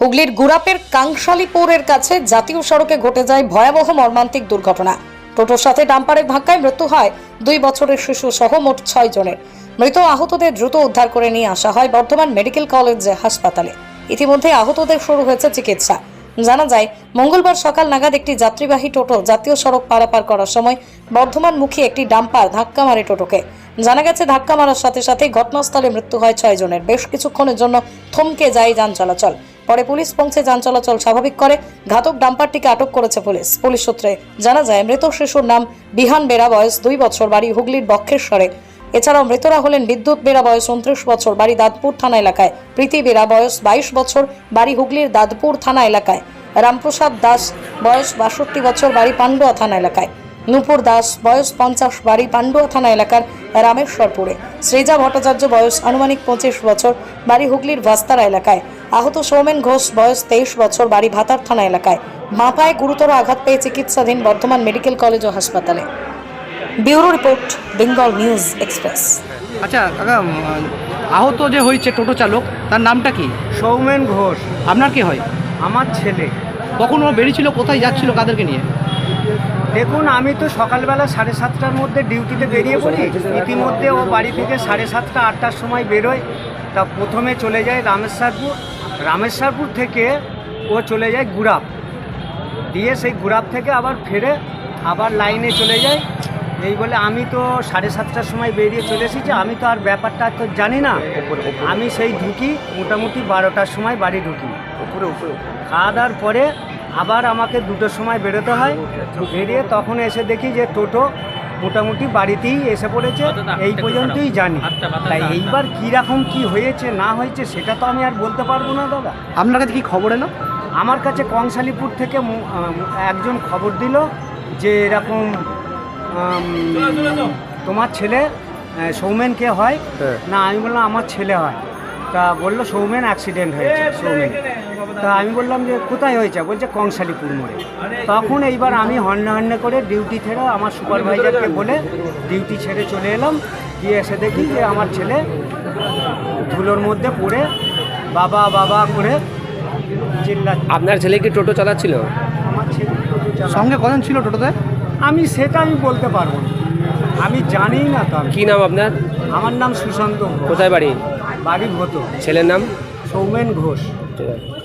হুগলির গুরাপের কাংশালীপুরের কাছে জাতীয় সড়কে ঘটে যায় ভয়াবহ মর্মান্তিক দুর্ঘটনা। টোটোর সাথে ডাম্পারের ধাক্কায় মৃত্যু হয় দুই বছরের শিশু সহ মোট ছয় জনের। মৃত আহতদের দ্রুত উদ্ধার করে নিয়ে আসা হয় বর্ধমান মেডিকেল কলেজ হাসপাতালে। ইতিমধ্যে আহতদের শুরু হয়েছে চিকিৎসা। জানা যায়, মঙ্গলবার সকাল নাগাদ একটি যাত্রীবাহী টোটো জাতীয় সড়ক পারাপার করার সময় বর্ধমান বর্ধমানমুখী একটি ডাম্পার ধাক্কা মারে টোটোকে। জানা গেছে, ধাক্কা মারার সাথে সাথে ঘটনাস্থলে মৃত্যু হয় ছয় জনের। বেশ কিছুক্ষণের জন্য থমকে যায় যান চলাচল। পরে পুলিশ পৌঁছে যান চলাচল স্বাভাবিক করে। ঘাতক ডাম্পারটিকে আটক করেছে পুলিশ। পুলিশ সূত্রে জানা যায়, মৃত শিশুর নাম বিহান বেড়া বয়স দুই বছর, বাড়ি হুগলির বক্ষেশ্বরে। এছাড়াও মৃতরা হলেন বিদ্যুৎ বেরা বয়স উনত্রিশ বছর, বাড়ি দাঁতপুর থানা এলাকায়। প্রীতি বেড়া বয়স বাইশ বছর, বাড়ি হুগলির দাঁতপুর থানা এলাকায়। রামপ্রসাদ দাস বয়স বাষট্টি বছর, বাড়ি পান্ডুয়া থানা এলাকায়। নূপুর দাস বয়স পঞ্চাশ বাড়ি পান্ডুয়া থানা এলাকার রামেশ্বরপুরে। শ্রীজা ভট্টাচার্য বয়স আনুমানিক পঁচিশ বছর বাড়ি হুগলির ভাস্তারা এলাকায়। আহত সৌমেন ঘোষ বয়স তেইশ বছর বাড়ি ভাতার থানা এলাকায়। মাথায় গুরুতর আঘাত পেয়ে চিকিৎসাধীন বর্ধমান মেডিকেল কলেজ ও হাসপাতালে। Bureau report Bengal news express. আচ্ছা কাকা আহত যে হয়েছে টোটো চালক তার নামটা কি? সৌমেন ঘোষ। আপনার কি হয়? আমার ছেলে। কখন ও বেরিয়েছিল কোথায় যাচ্ছিল কাদেরকে নিয়ে? দেখুন আমি তো সকালবেলা সাড়ে সাতটার মধ্যে ডিউটিতে বেরিয়ে পড়ি। ইতিমধ্যে ও বাড়ি থেকে সাড়ে সাতটা আটটার সময় বেরোয়। তা প্রথমে চলে যায় রামেশ্বরপুর। রামেশ্বরপুর থেকে ও চলে যায় গুড়াপ। দিয়ে সেই গুড়াপ থেকে আবার ফেরে আবার লাইনে চলে যায়। এই বলে আমি তো সাড়ে সাতটার সময় বেরিয়ে চলে এসেছি। আমি তো আর ব্যাপারটা তো জানি না। আমি সেই ঢুকি মোটামুটি বারোটার সময় বাড়ি ঢুকি। খাওয়া দাওয়ার পরে আবার আমাকে দুটোর সময় বেরোতে হয়। বেরিয়ে তখন এসে দেখি যে টোটো মোটামুটি বাড়িতেই এসে পড়েছে। এই পর্যন্তই জানি। তাই এইবার কীরকম কি হয়েছে না হয়েছে সেটা তো আমি আর বলতে পারব না দাদা। আপনার কাছে কি খবর এলো? আমার কাছে কংসালীপুর থেকে একজন খবর দিল যে এরকম তোমার ছেলে সৌমেন কে হয়? না আমি বললাম আমার ছেলে হয়। তা বলল সৌমেন অ্যাক্সিডেন্ট হয়েছে সৌমেন। তা আমি বললাম যে কোথায় হয়েছে? বলছে কংসালীপুর মোড়ে। তখন এইবার আমি হন্যে হন্যে করে ডিউটি ছেড়ে আমার সুপারভাইজারকে বলে ডিউটি ছেড়ে চলে এলাম। গিয়ে এসে দেখি যে আমার ছেলে ধুলোর মধ্যে পড়ে বাবা বাবা করে চিল্লাচ্ছে আপনার ছেলে কি টোটো চালাচ্ছিল? আমার ছেলে টোটো। সঙ্গে কজন ছিল টোটোতে? আমি সেটা আমি বলতে পারব না। আমি জানি না তো আমি। কি নাম আপনার? আমার নাম সুশান্ত ঘোষ। কোথায় বাড়ি? বাড়ি ভতো ছেলের নাম? সৌমেন ঘোষ। ঠিক আছে।